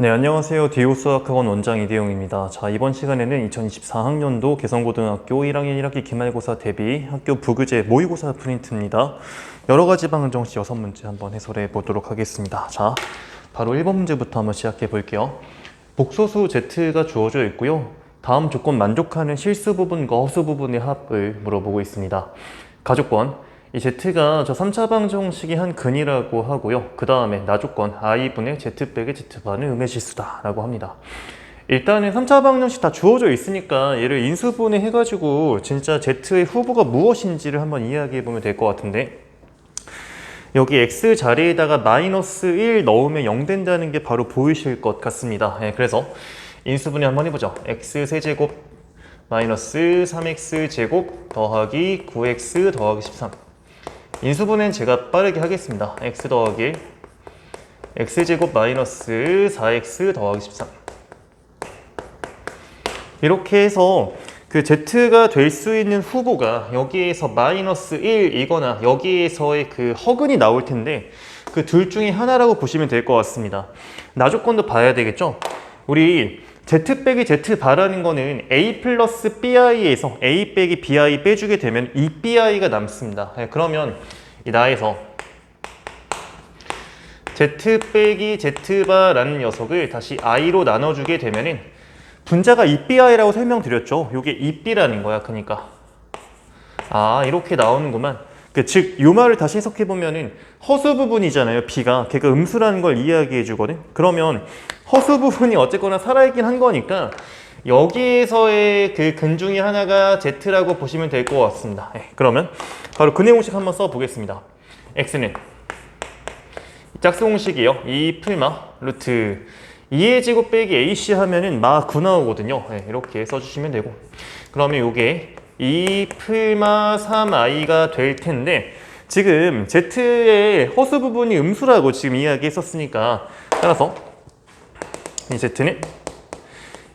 네, 안녕하세요. 디오 수학학원 원장 이대용입니다. 자, 이번 시간에는 2024학년도 개성고등학교 1학년 1학기 기말고사 대비 학교 부교재 모의고사 프린트입니다. 여러 가지 방정식 여섯 문제 한번 해설해 보도록 하겠습니다. 자, 바로 1번 문제부터 한번 시작해 볼게요. 복소수 Z가 주어져 있고요. 다음 조건 만족하는 실수 부분과 허수 부분의 합을 물어보고 있습니다. 가족권, 이 Z가 저 3차 방정식의 한 근이라고 하고요. 그 다음에 나조건 I분의 Z 빼기 Z반의 음의 실수다 라고 합니다. 일단은 3차 방정식 다 주어져 있으니까 얘를 인수분해 해가지고 진짜 Z의 후보가 무엇인지를 한번 이야기해 보면 될 것 같은데 여기 X 자리에다가 마이너스 1 넣으면 0 된다는 게 바로 보이실 것 같습니다. 예, 그래서 인수분해 한번 해보죠. X 세제곱 마이너스 3X 제곱 더하기 9X 더하기 13 인수분해는 제가 빠르게 하겠습니다. x 더하기 x제곱 마이너스 4x 더하기 13 이렇게 해서 그 z가 될 수 있는 후보가 여기에서 마이너스 1이거나 여기에서의 그 허근이 나올 텐데 그 둘 중에 하나라고 보시면 될 것 같습니다. 나조건도 봐야 되겠죠? 우리 z 빼기 z 바라는 거는 a 플러스 bi에서 a 빼기 bi 빼주게 되면 2bi가 남습니다. 네, 그러면 이 나에서 z 빼기 z바라는 녀석을 다시 i로 나눠주게 되면은 분자가 2bi라고 설명드렸죠. 이게 2b라는 거야. 그러니까 아 이렇게 나오는구만. 그 즉, 요 말을 다시 해석해 보면은 허수 부분이잖아요. b가 걔가 음수라는 걸 이야기해 주거든. 그러면 허수 부분이 어쨌거나 살아있긴 한 거니까 여기에서의 그 근 중에 하나가 z라고 보시면 될 것 같습니다. 네, 그러면 바로 근해 공식 한번 써 보겠습니다. x는 짝수 공식이요. 2 풀마 루트 2의 제곱 빼기 ac 하면은 마 9 나오거든요. 네, 이렇게 써주시면 되고 그러면 요게 2 풀마 3i가 될 텐데 지금 z의 허수 부분이 음수라고 지금 이야기했었으니까 따라서 이 z는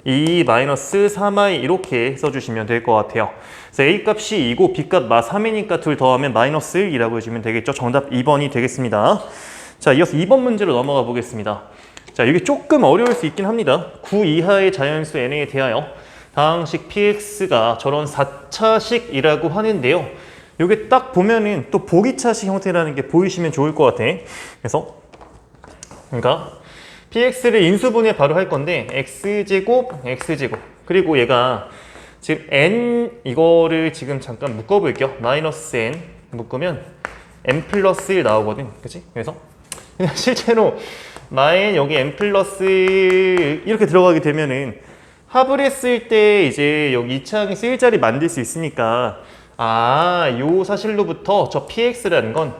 2 마이너스 3i 이렇게 써주시면 될 것 같아요. a 값이 2고 b 값 마 3이니까 둘 더하면 마이너스 1이라고 해주면 되겠죠. 정답 2번이 되겠습니다. 자, 이어서 2번 문제로 넘어가 보겠습니다. 자, 이게 조금 어려울 수 있긴 합니다. 9 이하의 자연수 n에 대하여 다항식 px가 저런 4차식이라고 하는데요. 이게 딱 보면은 또 보기차식 형태라는 게 보이시면 좋을 것 같아. 그래서 그러니까 px를 인수분해 바로 할 건데 x제곱 x제곱 그리고 얘가 지금 n 이거를 지금 잠깐 묶어볼게요. 마이너스 n 묶으면 n 플러스 1 나오거든. 그치? 그래서 그냥 실제로 마엔 여기 n 플러스 1 이렇게 들어가게 되면은 합을 했을 때 이제 여기 이 창에서 1자리 만들 수 있으니까 아, 요 사실로부터 저 px라는 건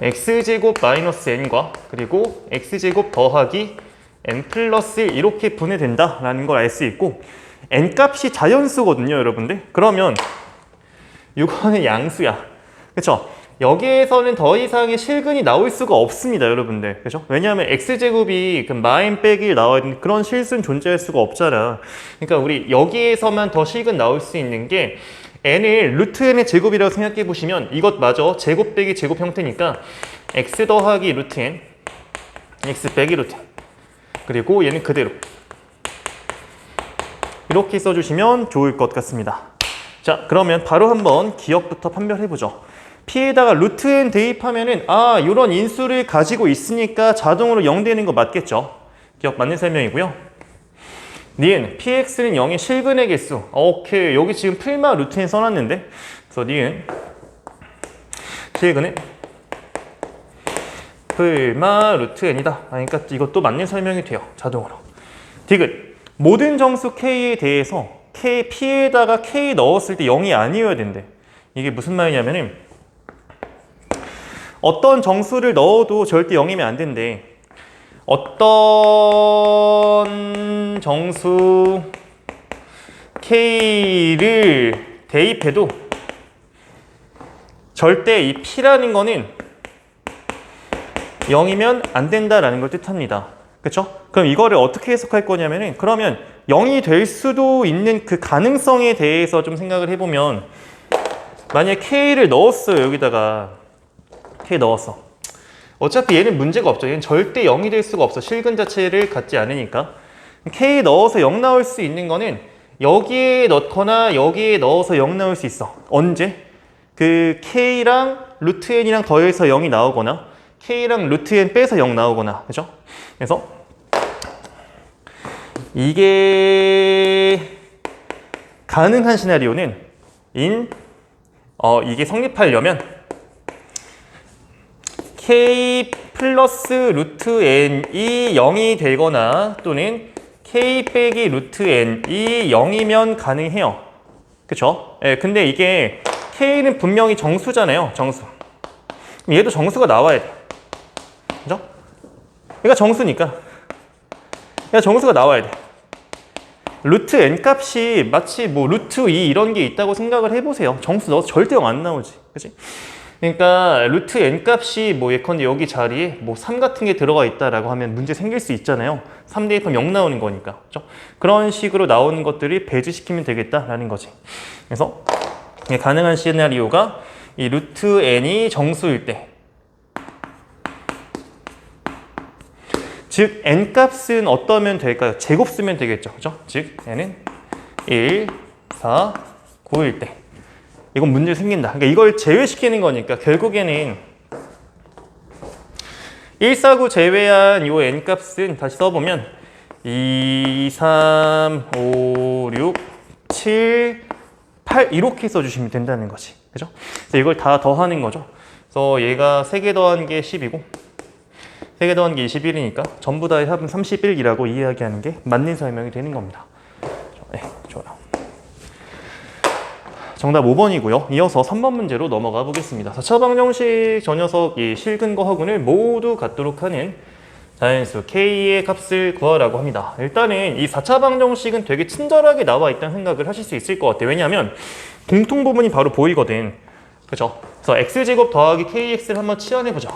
x제곱 마이너스 n과 그리고 x제곱 더하기 n 플러스 1 이렇게 분해된다 라는 걸 알 수 있고 n 값이 자연수거든요, 여러분들. 그러면 이거는 양수야. 그렇죠? 여기에서는 더 이상의 실근이 나올 수가 없습니다, 여러분들. 그렇죠? 왜냐하면 x제곱이 그 마인 빼기 나와야 되는 그런 실수는 존재할 수가 없잖아. 그러니까 우리 여기에서만 더 실근 나올 수 있는 게 n을 루트 n의 제곱이라고 생각해 보시면 이것마저 제곱 빼기 제곱 형태니까 x 더하기 루트 n x 빼기 루트 n 그리고 얘는 그대로 이렇게 써주시면 좋을 것 같습니다. 자 그러면 바로 한번 기억부터 판별해 보죠. P에다가 루트 n 대입하면은 아 이런 인수를 가지고 있으니까 자동으로 0 되는 거 맞겠죠? 기억 맞는 설명이고요. 니은 px는 0의 실근의 개수. 오케이. 여기 지금 풀마 루트 n 써놨는데. 그래서 니은 실근은 풀마 루트 n이다. 그러니까 이것도 맞는 설명이 돼요 자동으로. 디귿. 모든 정수 k에 대해서 k p에다가 k 넣었을 때 0이 아니어야 된대. 이게 무슨 말이냐면은 어떤 정수를 넣어도 절대 0이면 안 된대 어떤 정수 K를 대입해도 절대 이 P라는 거는 0이면 안 된다라는 걸 뜻합니다. 그렇죠? 그럼 이거를 어떻게 해석할 거냐면은 그러면 0이 될 수도 있는 그 가능성에 대해서 좀 생각을 만약에 K를 넣었어요 여기다가 K 넣었어 어차피 얘는 문제가 없죠. 얘는 절대 0이 될 수가 없어. 실근 자체를 갖지 않으니까. K 넣어서 0 나올 수 있는 거는 여기에 넣거나 여기에 넣어서 0 나올 수 있어. 언제? 그 K랑 루트 N이랑 더해서 0이 나오거나 K랑 루트 N 빼서 0 나오거나 그죠? 그래서 이게 가능한 시나리오는 인 어, 이게 성립하려면 k 플러스 루트 n이 0이 되거나 또는 k 빼기 루트 n이 0이면 가능해요. 그쵸? 예, 근데 이게 k는 분명히 정수잖아요. 정수. 얘도 정수가 나와야 돼. 그죠? 얘가 정수니까. 얘가 정수가 나와야 돼. 루트 n 값이 마치 뭐 루트 2 이런 게 있다고 생각을 해보세요. 정수 넣어서 절대 0 안 나오지. 그치? 그러니까 루트 n 값이 뭐 예컨대 여기 자리에 뭐 3 같은 게 들어가 있다라고 하면 문제 생길 수 있잖아요. 3 대입하면 0 나오는 거니까. 그죠? 그런 식으로 나오는 것들이 배제시키면 되겠다라는 거지. 그래서 가능한 시나리오가 이 루트 n이 정수일 때 즉 n 값은 어떠면 될까요? 제곱 쓰면 되겠죠. 그죠? 즉 n은 1, 4, 9일 때 이건 문제 생긴다. 그러니까 이걸 제외시키는 거니까 결국에는 1, 4, 9 제외한 요 n 값은 다시 써보면 2, 3, 5, 6, 7, 8 이렇게 써주시면 된다는 거지. 그죠? 그래서 이걸 다 더하는 거죠. 그래서 얘가 3개 더한 게 10이고 3개 더한 게 21이니까 전부 다의 합은 31이라고 이야기하는 게 맞는 설명이 되는 겁니다. 네. 정답 5번이고요. 이어서 3번 문제로 넘어가 보겠습니다. 4차 방정식 저 녀석이 실근과 허근을 모두 갖도록 하는 자연수 K의 값을 구하라고 합니다. 일단은 이 4차 방정식은 되게 친절하게 나와 있다는 생각을 하실 수 있을 것 같아요. 왜냐하면 공통 부분이 바로 보이거든. 그죠? 그래서 X제곱 더하기 KX를 한번 치환해보죠.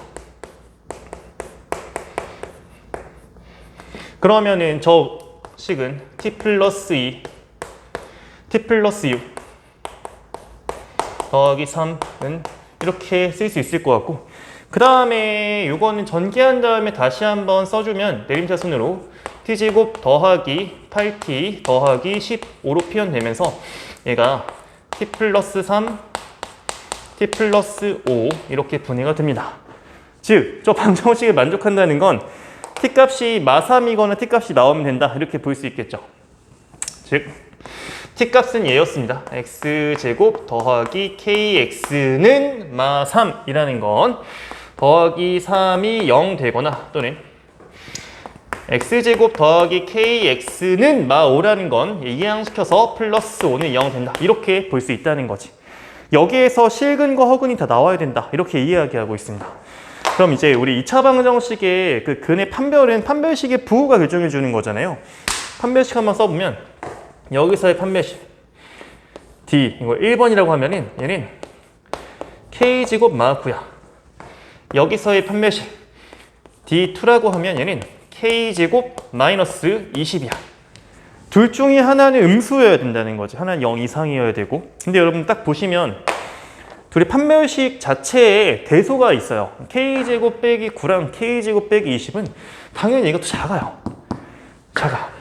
그러면은 저 식은 t 플러스 2, t 플러스 6 더하기 3은 이렇게 쓸 수 있을 것 같고 그 다음에 이거는 전개한 다음에 다시 한번 써주면 내림차순으로 t제곱 더하기 8t 더하기 15로 표현되면서 얘가 t 플러스 3, t 플러스 5 이렇게 분해가 됩니다. 즉, 저 방정식에 만족한다는 건 t값이 마3이거나 t값이 나오면 된다 이렇게 볼 수 있겠죠. 즉 t값은 얘였습니다. x제곱 더하기 kx는 마 3이라는 건 더하기 3이 0 되거나 또는 x제곱 더하기 kx는 마 5라는 건 이항시켜서 플러스 5는 0 된다. 이렇게 볼 수 있다는 거지. 여기에서 실근과 허근이 다 나와야 된다. 이렇게 이야기하고 있습니다. 그럼 이제 우리 2차 방정식의 그 근의 판별은 판별식의 부호가 결정해 주는 거잖아요. 판별식 한번 써보면 여기서의 판별식 D 이거 1번이라고 하면은 얘는 K제곱 마구야. 여기서의 판별식 D2라고 하면 얘는 K제곱 마이너스 20이야. 둘 중에 하나는 음수여야 된다는 거지. 하나는 0 이상이어야 되고. 근데 여러분 딱 보시면 둘이 판별식 자체에 대소가 있어요. k제곱 빼기 9랑 k제곱 빼기 20은 당연히 이것도 작아요. 작아.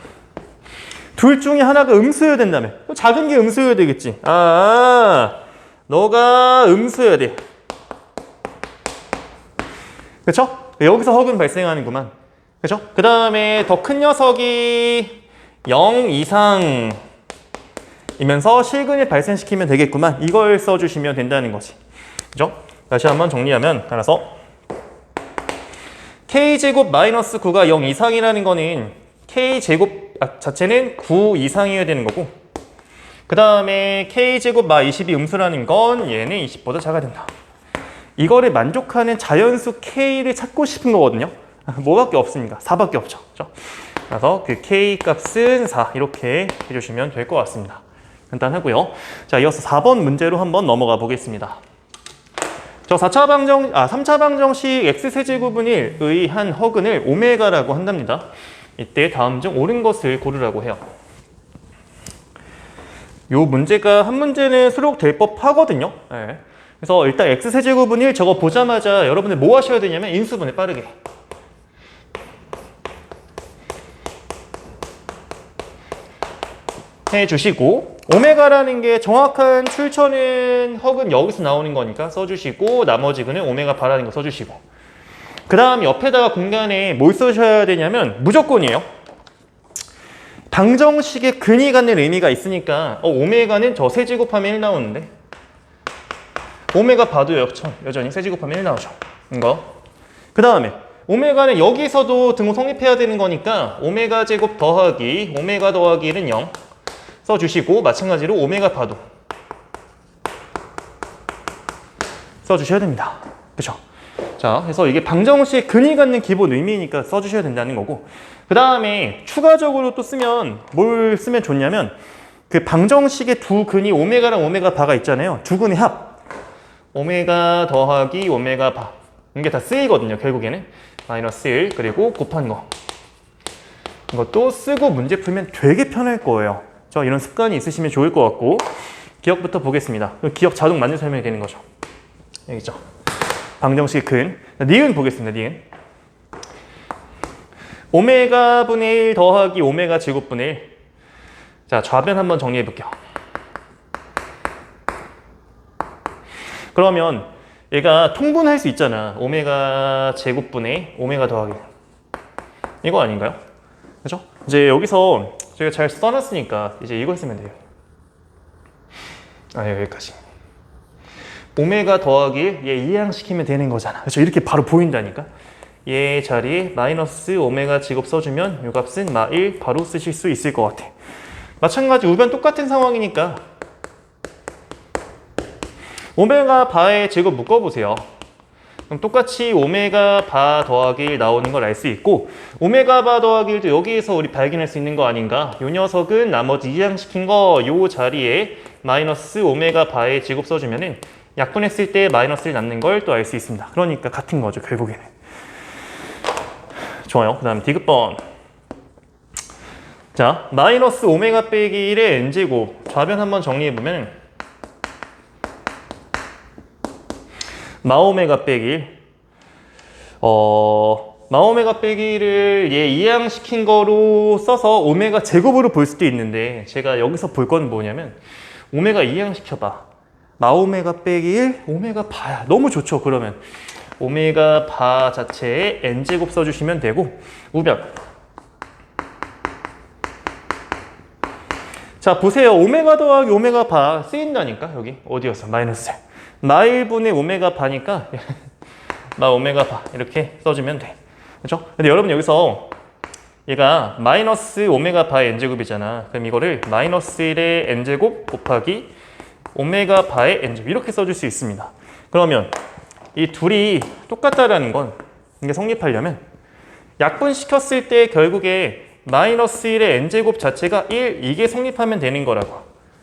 둘 중에 하나가 음수여야 된다며. 작은 게 음수여야 되겠지. 아, 너가 음수여야 돼. 그쵸? 여기서 허근 발생하는구만. 그쵸? 그 다음에 더 큰 녀석이 0 이상 이면서 실근을 발생시키면 되겠구만. 이걸 써주시면 된다는 거지. 그죠? 다시 한번 정리하면 따라서 k제곱 마이너스 9가 0 이상이라는 거는 k제곱 아, 자체는 9 이상이어야 되는 거고 그 다음에 k제곱 마 20이 음수라는 건 얘는 20보다 작아야 된다. 이거를 만족하는 자연수 k를 찾고 싶은 거거든요. 뭐밖에 없으니까 4밖에 없죠. 그죠? 그래서 그 k 값은 4 이렇게 해주시면 될 것 같습니다. 간단하고요. 자, 이어서 4번 문제로 한번 넘어가 보겠습니다. 저 4차 방정, 아, 3차 방정식 x세제곱분의 의한 허근을 오메가라고 한답니다. 이때 다음 중 옳은 것을 고르라고 해요. 요 문제가 한 문제는 수록될 법 하거든요. 예. 그래서 일단 x세제곱은 1 저거 보자마자 여러분들 뭐 하셔야 되냐면 인수분해 빠르게. 해주시고 오메가라는 게 정확한 출처는 헉은 여기서 나오는 거니까 써주시고 나머지 근은 오메가 바라는 거 써주시고 그 다음 옆에다가 공간에 뭘 써셔야 되냐면 무조건이에요. 방정식의 근이 갖는 의미가 있으니까 어, 오메가는 저 세 제곱하면 1 나오는데? 오메가 봐도 여전, 여전히 세 제곱하면 1 나오죠. 이거. 그 다음에 오메가는 여기서도 등호 성립해야 되는 거니까 오메가 제곱 더하기 오메가 더하기 1은 0 써주시고 마찬가지로 오메가 파도 써주셔야 됩니다. 그렇죠? 자, 그래서 이게 방정식 근이 갖는 기본 의미니까 써주셔야 된다는 거고 그 다음에 추가적으로 또 쓰면 뭘 쓰면 좋냐면 그 방정식의 두 근이 오메가랑 오메가 바가 있잖아요. 두 근의 합 오메가 더하기 오메가 바 이게 다 쓰이거든요. 결국에는 마이너스 1 그리고 곱한 거 이것도 쓰고 문제 풀면 되게 편할 거예요. 저 이런 습관이 있으시면 좋을 것 같고 기억부터 보겠습니다. 기억 자동 만든 설명이 되는 거죠. 여기 있죠. 방정식 근 니은 보겠습니다. 니은 오메가 분의 1 더하기 오메가 제곱분의 1 자, 좌변 한번 정리해 볼게요. 그러면 얘가 통분할 수 있잖아. 오메가 제곱분의 오메가 더하기 이거 아닌가요? 그죠? 이제 여기서 제가 잘 써놨으니까 이제 이걸 쓰면 돼요. 아 여기까지. 오메가 더하기 얘 이항시키면 되는 거잖아. 그렇죠? 이렇게 바로 보인다니까. 얘 자리에 마이너스 오메가 제곱 써주면 요 값은 마 1 바로 쓰실 수 있을 것 같아. 마찬가지 우변 똑같은 상황이니까 오메가 바의 제곱 묶어보세요. 그럼 똑같이 오메가 바 더하기 1 나오는 걸 알 수 있고 오메가 바 더하기 1도 여기에서 우리 발견할 수 있는 거 아닌가? 요 녀석은 나머지 이항시킨 거 요 자리에 마이너스 오메가 바의 제곱 써주면은 약분했을 때 마이너스를 남는 걸 또 알 수 있습니다. 그러니까 같은 거죠 결국에는. 좋아요. 그 다음 디귿번. 자 마이너스 오메가 빼기 1의 n제곱 좌변 한번 정리해보면 마오메가 빼기 어 마오메가 빼기를 얘 이항시킨 거로 써서 오메가 제곱으로 볼 수도 있는데 제가 여기서 볼 건 뭐냐면 오메가 이항시켜봐 마오메가 빼기 1 오메가 바야. 너무 좋죠 그러면. 오메가 바 자체에 n제곱 써주시면 되고 우변. 자 보세요. 오메가 더하기 오메가 바 쓰인다니까 여기. 어디였어? 마이너스 마일분의 오메가 바니까 마 오메가 바 이렇게 써주면 돼. 그렇죠? 근데 여러분 여기서 얘가 마이너스 오메가 바의 n제곱이잖아. 그럼 이거를 마이너스 1의 n제곱 곱하기 오메가 바의 n제곱 이렇게 써줄 수 있습니다 그러면 이 둘이 똑같다라는 건 이게 성립하려면 약분시켰을 때 결국에 마이너스 1의 n제곱 자체가 1 이게 성립하면 되는 거라고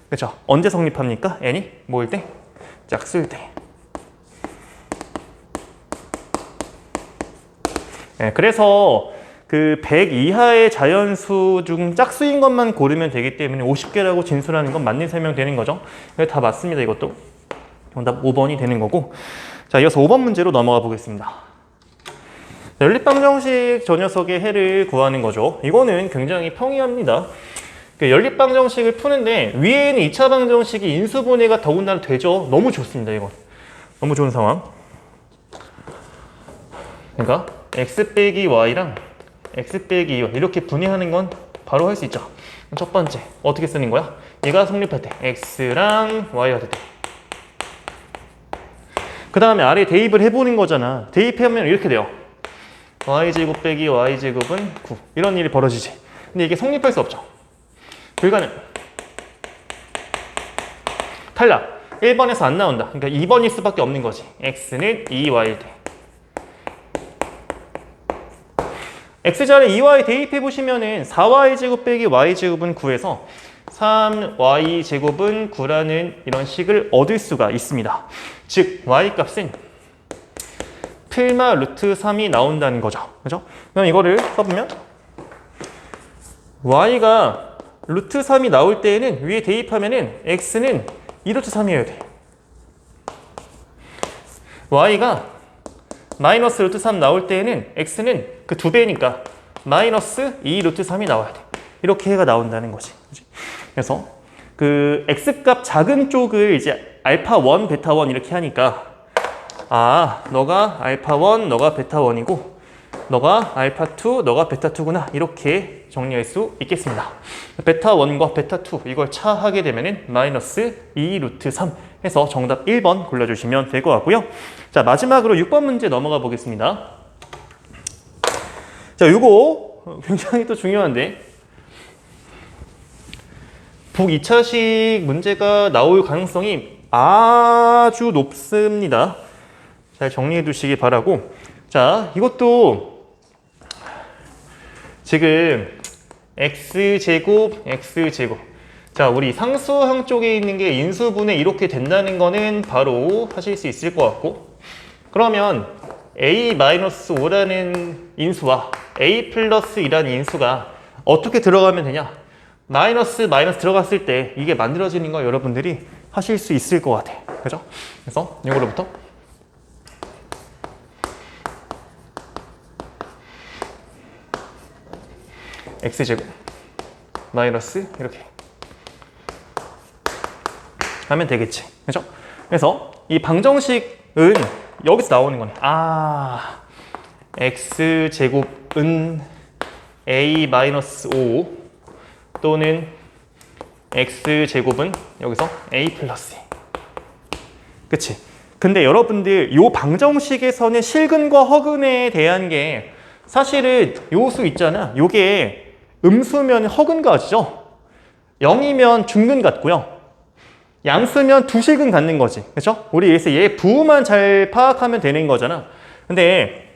그렇죠? 언제 성립합니까? n이 뭐일 때? 짝수일 때 네, 그래서 그 100 이하의 자연수 중 짝수인 것만 고르면 되기 때문에 50개라고 진술하는 건 맞는 설명되는 거죠. 이거 다 맞습니다. 이것도. 정답 5번이 되는 거고. 자, 이어서 5번 문제로 넘어가 보겠습니다. 연립방정식 저 녀석의 해를 구하는 거죠. 이거는 굉장히 평이합니다. 그 연립방정식을 푸는데 위에는 2차 방정식이 인수분해가 더군다나 되죠. 너무 좋습니다. 이건. 너무 좋은 상황. 그러니까 x 빼기 y랑 x 빼기 2 이렇게 분해하는 건 바로 할 수 있죠. 첫 번째 어떻게 쓰는 거야? 얘가 성립할 때 x랑 y가 될 때. 그 다음에 아래 대입을 해보는 거잖아. 대입하면 이렇게 돼요. y제곱 빼기 y제곱은 9 이런 일이 벌어지지. 근데 이게 성립할 수 없죠. 불가능. 탈락. 1번에서 안 나온다. 그러니까 2번일 수밖에 없는 거지. x는 2y일 때. X자리 2y 대입해 보시면은 4y제곱 빼기 y제곱은 9에서 3y제곱은 9라는 이런 식을 얻을 수가 있습니다. 즉 y값은 필마 루트 3이 나온다는 거죠. 그죠? 그럼 이거를 써보면 y가 루트 3이 나올 때에는 위에 대입하면은 x는 2루트 3이어야 돼. y가 마이너스 루트 3 나올 때에는 x는 그 두 배니까 마이너스 2 루트 3이 나와야 돼. 이렇게 해가 나온다는 거지. 그래서 그 x값 작은 쪽을 이제 알파 1, 베타 1 이렇게 하니까 아, 너가 알파 1, 너가 베타 1이고 너가 알파 2, 너가 베타 2구나. 이렇게 정리할 수 있겠습니다. 베타 1과 베타 2 이걸 차하게 되면 은 마이너스 2 루트 3 해서 정답 1번 골라주시면 될 것 같고요. 자, 마지막으로 6번 문제 넘어가 보겠습니다. 자, 요거 굉장히 또 중요한데 북 2차식 문제가 나올 가능성이 아주 높습니다. 잘 정리해 두시기 바라고. 자, 이것도 지금 x제곱, x제곱. 자, 우리 상수항 쪽에 있는 게 인수분해 이렇게 된다는 거는 바로 하실 수 있을 것 같고. 그러면 a-5라는 인수와 a 플러스 2라는 인수가 어떻게 들어가면 되냐? 마이너스 마이너스 들어갔을 때 이게 만들어지는 거 여러분들이 하실 수 있을 것 같아. 그죠? 그래서 이거로부터 x제곱 마이너스 이렇게 하면 되겠지. 그죠? 그래서 이 방정식은 여기서 나오는 거네. 아, x제곱은 a 마이너스 5 또는 x제곱은 여기서 a 플러스 2. 그치? 근데 여러분들 이 방정식에서는 실근과 허근에 대한 게 사실은 요수 있잖아. 요게 음수면 허근 같죠? 0이면 중근 같고요. 양수면 두실근 갖는 거지. 그렇죠? 우리 여기서 얘 부호만 잘 파악하면 되는 거잖아. 근데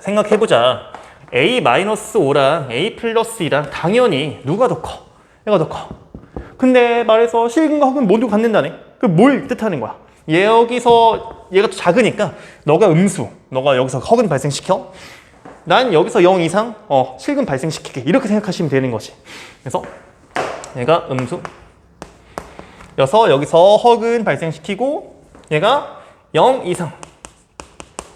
생각해보자. a-5랑 a 플러스 2랑 당연히 누가 더 커? 얘가 더 커. 근데 말해서 실근과 허근 모두 갖는다네. 그뭘 뜻하는 거야? 얘 여기서 얘가 또 작으니까 너가 음수, 너가 여기서 허근 발생시켜. 난 여기서 0 이상 어, 실근 발생시키게 이렇게 생각하시면 되는 거지. 그래서 얘가 음수. 여서 여기서 허근 발생시키고 얘가 0 이상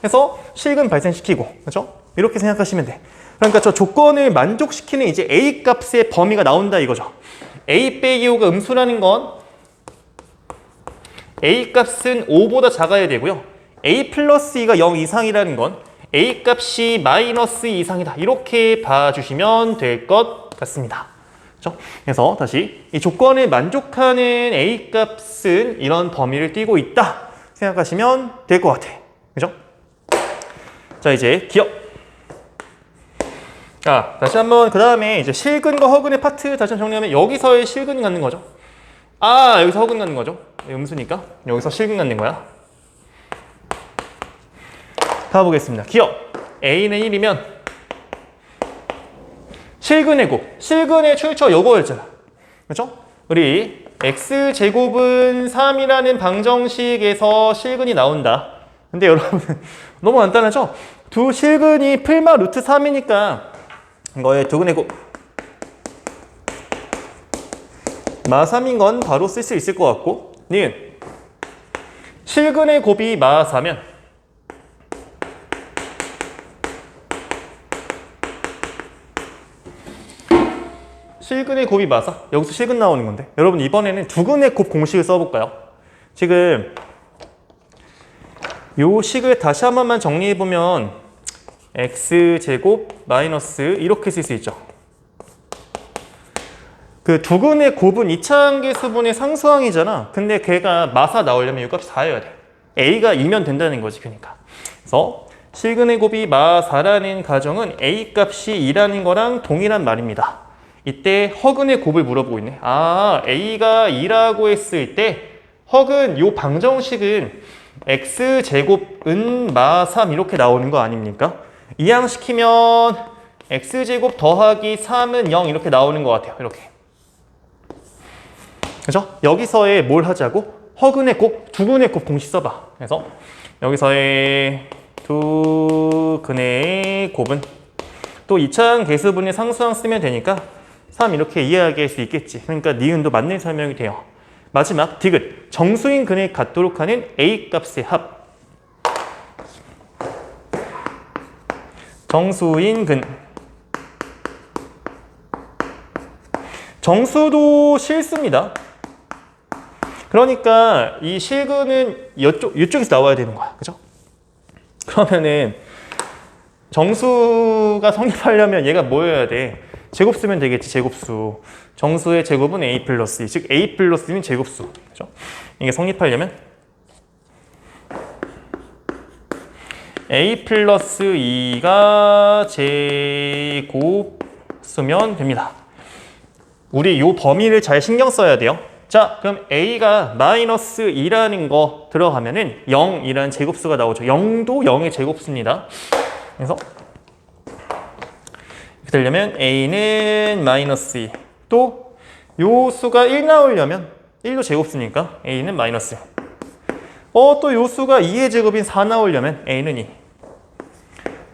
해서 실근 발생시키고 그렇죠? 이렇게 생각하시면 돼. 그러니까 저 조건을 만족시키는 이제 a 값의 범위가 나온다 이거죠. a 빼기 5가 음수라는 건 a 값은 5보다 작아야 되고요. a 플러스 2가 0 이상이라는 건 a 값이 마이너스 이상이다. 이렇게 봐주시면 될 것 같습니다. 그렇죠? 그래서 다시 이 조건을 만족하는 a 값은 이런 범위를 띄고 있다 생각하시면 될 것 같아. 그죠? 자 이제 기억. 자 다시 한번 그 다음에 이제 실근과 허근의 파트 다시 한번 정리하면 여기서의 실근 갖는 거죠. 아 여기서 허근 갖는 거죠. 음수니까 여기서 실근 갖는 거야. 가보겠습니다. 기억. A는 1이면 실근의 곱. 실근의 출처 요거였잖아. 그렇죠? 우리 x제곱은 3이라는 방정식에서 실근이 나온다. 근데 여러분 너무 간단하죠? 두 실근이 풀마 루트 3이니까 이거의 두근의 곱 마 3인 건 바로 쓸 수 있을 것 같고 니은 실근의 곱이 마 4면 실근의 곱이 맞아? 여기서 실근 나오는 건데. 여러분 이번에는 두근의 곱 공식을 써볼까요? 지금 요 식을 다시 한 번만 정리해보면 x제곱 마이너스 이렇게 쓸 수 있죠. 그 두근의 곱은 이차항계수분의 상수항이잖아. 근데 걔가 마사 나오려면 이 값이 4여야 돼. a가 2면 된다는 거지 그러니까. 그래서 실근의 곱이 마 4라는 가정은 a 값이 2라는 거랑 동일한 말입니다 이때 허근의 곱을 물어보고 있네. 아, A가 2라고 했을 때 허근 요 방정식은 x제곱 은 마 3 이렇게 나오는 거 아닙니까? 이항시키면 x제곱 더하기 3은 0 이렇게 나오는 것 같아요. 이렇게. 그죠? 여기서의 뭘 하자고? 허근의 곱, 두근의 곱 공식 써봐. 그래서 여기서의 두근의 곱은 또 2차항 계수분의 상수항 쓰면 되니까 3 이렇게 이해하게 수 있겠지. 그러니까 네 니은도 맞는 설명이 돼요. 마지막 디귿. 정수인 근에 같도록 하는 A 값의 합. 정수인 근. 정수도 실수입니다. 그러니까 이 실근은 이쪽, 이쪽에서 나와야 되는 거야. 그죠? 그러면은 정수가 성립하려면 얘가 뭐여야 돼? 제곱 쓰면 되겠지, 제곱수. 정수의 제곱은 a 플러스 2, 즉 a 플러스 2는 제곱수. 그죠? 이게 성립하려면 a 플러스 2가 제곱수면 됩니다. 우리 요 범위를 잘 신경 써야 돼요. 자, 그럼 a가 마이너스 2라는 거 들어가면은 0이라는 제곱수가 나오죠. 0도 0의 제곱수입니다. 그래서 이렇게 되려면 a는 마이너스 2. 또 요 수가 1 나오려면 1도 제곱수니까 a는 마이너스 1. 어, 또 요 수가 2의 제곱인 4 나오려면 a는 2.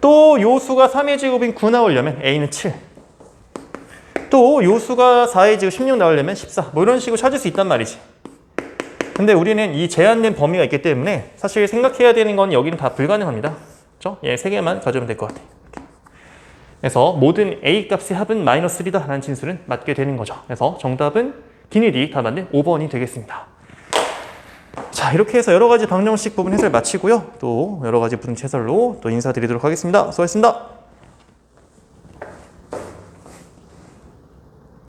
또 요 수가 3의 제곱인 9 나오려면 a는 7. 또 요수가 4의 제곱 16 나오려면 14. 뭐 이런 식으로 찾을 수 있단 말이지. 근데 우리는 이 제한된 범위가 있기 때문에 사실 생각해야 되는 건 여기는 다 불가능합니다. 그렇죠? 얘세 개만 가져오면 될 것 같아요. 그래서 모든 a 값의 합은 마이너스 3다 라는 진술은 맞게 되는 거죠. 그래서 정답은 디니디 다 맞는 5번이 되겠습니다. 자 이렇게 해서 여러 가지 방정식 부분 해설 마치고요. 또 여러 가지 부분 해설로 또 인사드리도록 하겠습니다. 수고하셨습니다.